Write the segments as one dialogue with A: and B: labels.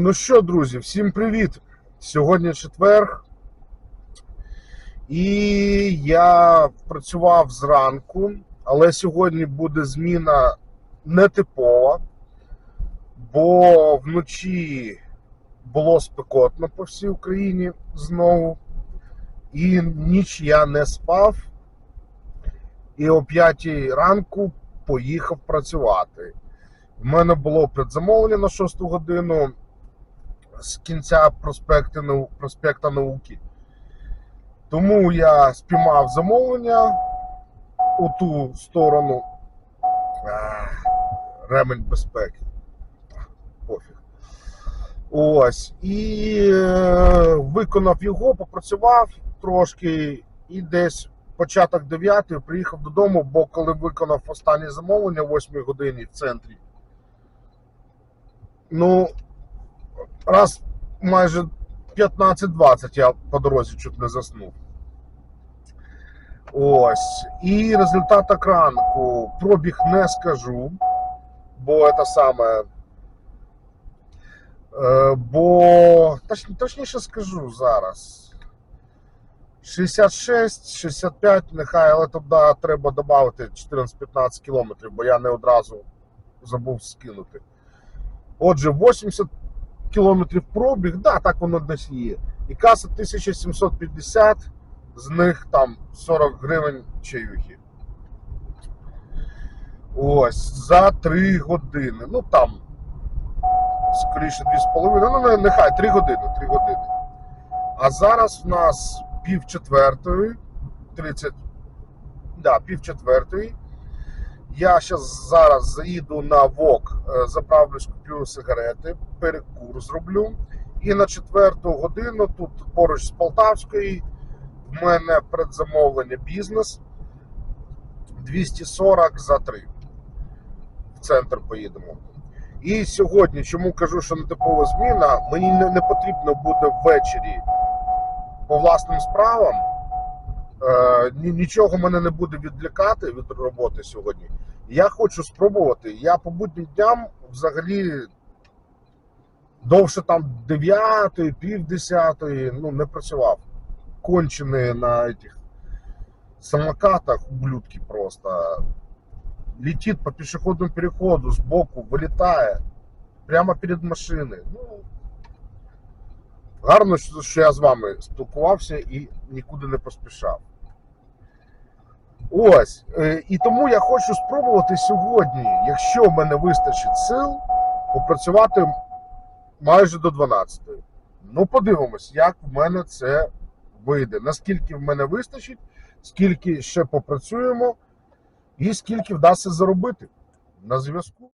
A: Ну що, друзі, всім привіт! Сьогодні четверг. І я працював зранку, але сьогодні буде зміна нетипова, бо вночі було спекотно по всій Україні знову. І ніч я не спав. І о 5 ранку поїхав працювати. В мене було предзамовлення на 6 годину з кінця проспекти, проспекта науки. Тому я спіймав замовлення у ту сторону. Ах, Ремень безпеки. Пофіг. Ось. І е, виконав його, попрацював трошки і десь початок 9 приїхав додому, бо коли виконав останнє замовлення о 8 годині в центрі. Ну, раз майже 15-20 я по дорозі чуть не заснув. Ось. І результат екранку. Пробіг не скажу, бо це саме. Е, Бо точ, точніше скажу зараз. 66, 65, нехай, але туди треба додати 14-15 кілометрів, бо я не одразу забув скинути. Отже, 80 кілометрів пробіг, да, так воно десь є. І каса 1750, з них там 40 гривень чаюхи. Ось, за 3 години. Ну там, скоріше 2,5, ну нехай 3 години, 3 години. А зараз в нас пів четвертої, 30, да, пів четвертої. Я зараз зараз заїду на ВОК, е, заправлюсь, куплю сигарети, перекур зроблю. І на четверту годину тут поруч з Полтавської в мене предзамовлення бізнес 240 за 3. В центр поїдемо. І сьогодні, чому кажу, що нетипова зміна, мені не, не потрібно буде ввечері по власним справам. Е, нічого мене не буде відлякати від роботи сьогодні. Я хочу спробувати. Я по буднім дням взагалі довше там 9, пів 10, ну не працював. Кончений на этих самокатах, ублюдки просто. Летит по пішохідному переходу збоку, вилітає прямо перед машиною. Ну, гарно, що я з вами спілкувався і нікуди не поспішав. Ось. е, І тому я хочу спробувати сьогодні, якщо в мене вистачить сил, попрацювати майже до 12. Ну, подивимось, як в мене це вийде. Наскільки в мене вистачить, скільки ще попрацюємо, і скільки вдасться заробити. На зв'язку.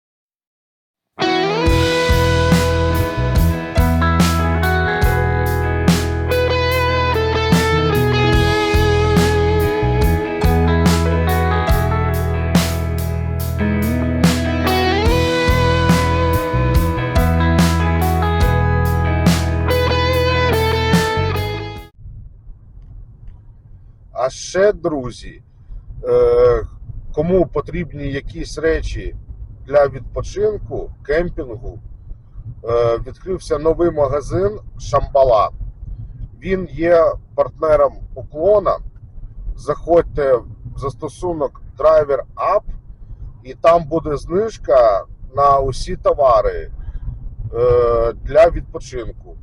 A: А ще, друзі, е, кому потрібні якісь речі для відпочинку, кемпінгу, е, відкрився новий магазин Шамбала. Він є партнером уклона. Заходьте в застосунок Driver App, і там буде знижка на усі товари е, для відпочинку.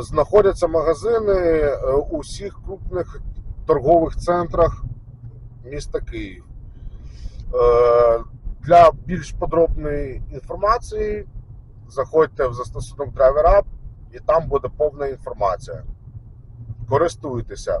A: Знаходяться магазини у всіх крупних торгових центрах міста Київ. Е, Для більш подробної інформації заходьте в застосунок Driver App і там буде повна інформація. Користуйтеся.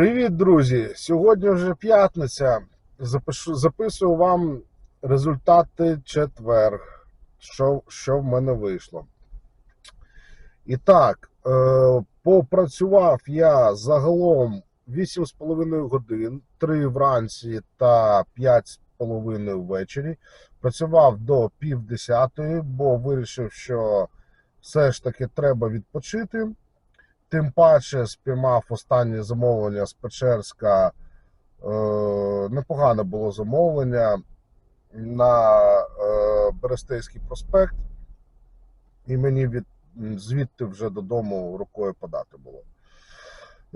A: Привіт, друзі! Сьогодні вже п'ятниця. Запишу, записую вам результати четвер, що, що в мене вийшло. І так, е, попрацював я загалом 8,5 годин, 3 вранці та 5 половиною ввечері. Працював до пів десятої, бо вирішив, що все ж таки треба відпочити. Тим паче спіймав останнє замовлення з Печерська. Е, непогане було замовлення на е, Берестейський проспект, і мені від, звідти вже додому рукою подати було.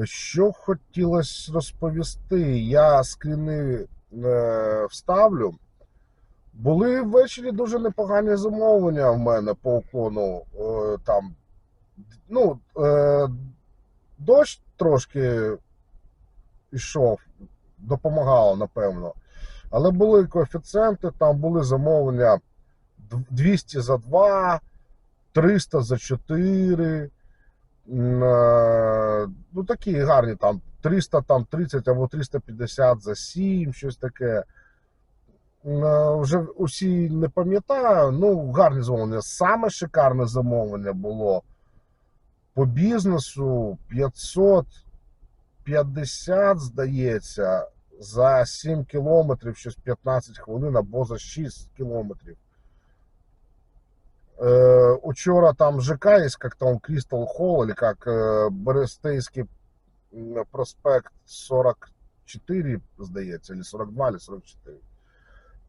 A: Що хотілося розповісти, я скріни е, вставлю. Були ввечері дуже непогані замовлення в мене по уклону. Там, ну, е, дощ трошки йшов, допомагало, напевно. Але були коефіцієнти, там були замовлення 200 за 2, 300 за 4. Е, Ну, такі гарні там 300 там 30 або 350 за 7, щось таке. Е, Вже усі не пам'ятаю. Ну, гарні замовлення. Саме шикарне замовлення було по бізнесу 550, здається, за 7 кілометрів, щось 15 хвилин або за 6 кілометрів. Э, учора там ЖК есть, как там Кристал Холл, или как э, Берестейський проспект 44, здається, или 42, или 44.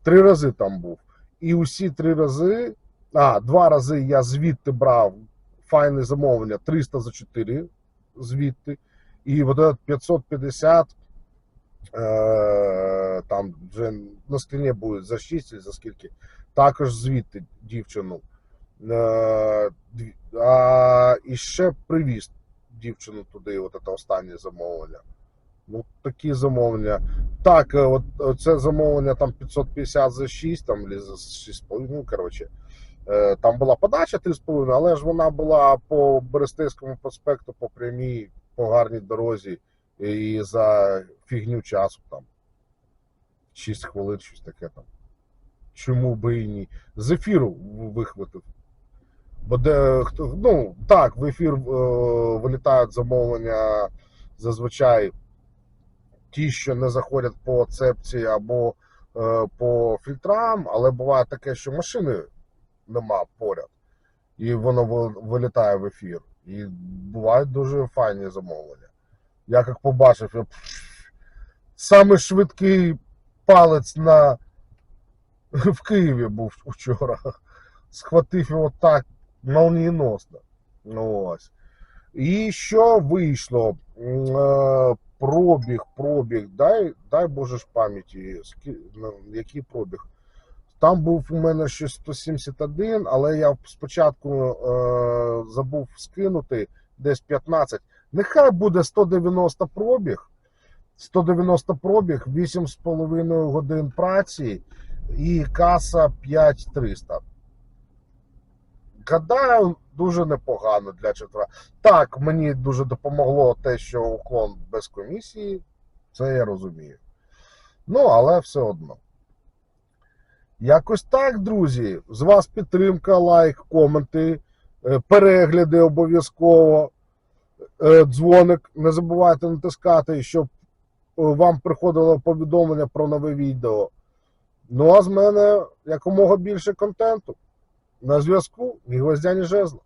A: Три рази там був. І усі три рази, а, два рази я звідти брав файне замовлення 300 за 4 звідти. І от этот 550 е, там вже на скріні буде за 6 чи за скільки. Також звідти дівчину. Е, А, і ще привіз дівчину туди, от це останнє замовлення. Ну, такі замовлення. Так, е, от це замовлення там 550 за 6, там, або за 6,5, ну, коротше. Е, Там була подача 3,5, але ж вона була по Берестейському проспекту, по прямій, по гарній дорозі, і за фігню часу там. 6 хвилин, щось таке там. Чому би і ні? З ефіру вихватив. Бо де хто ну так, в ефір е, вилітають замовлення зазвичай ті, що не заходять по цепції або е, по фільтрам, але буває таке, що машини нема поряд, і воно вилітає в ефір. І бувають дуже файні замовлення. Я як побачив, я самий швидкий палець на в Києві був вчора. Схватив його так молнієносно. Ось. І що вийшло? Е, Пробіг, пробіг. Дай, дай Боже ж пам'яті, ну, який пробіг. Там був у мене щось 171, але я спочатку е, забув скинути десь 15. Нехай буде 190 пробіг. 190 пробіг, 8,5 годин праці і каса 5300. Гадаю, дуже непогано для четвера. Так, мені дуже допомогло те, що уклон без комісії, це я розумію. Ну, але все одно. Якось так, друзі. З вас підтримка, лайк, коменти, е, перегляди обов'язково, е, дзвоник. Не забувайте натискати, щоб е, вам приходило повідомлення про нове відео. Ну а з мене якомога більше контенту. На зв'язку ні гвоздя, ні жезла.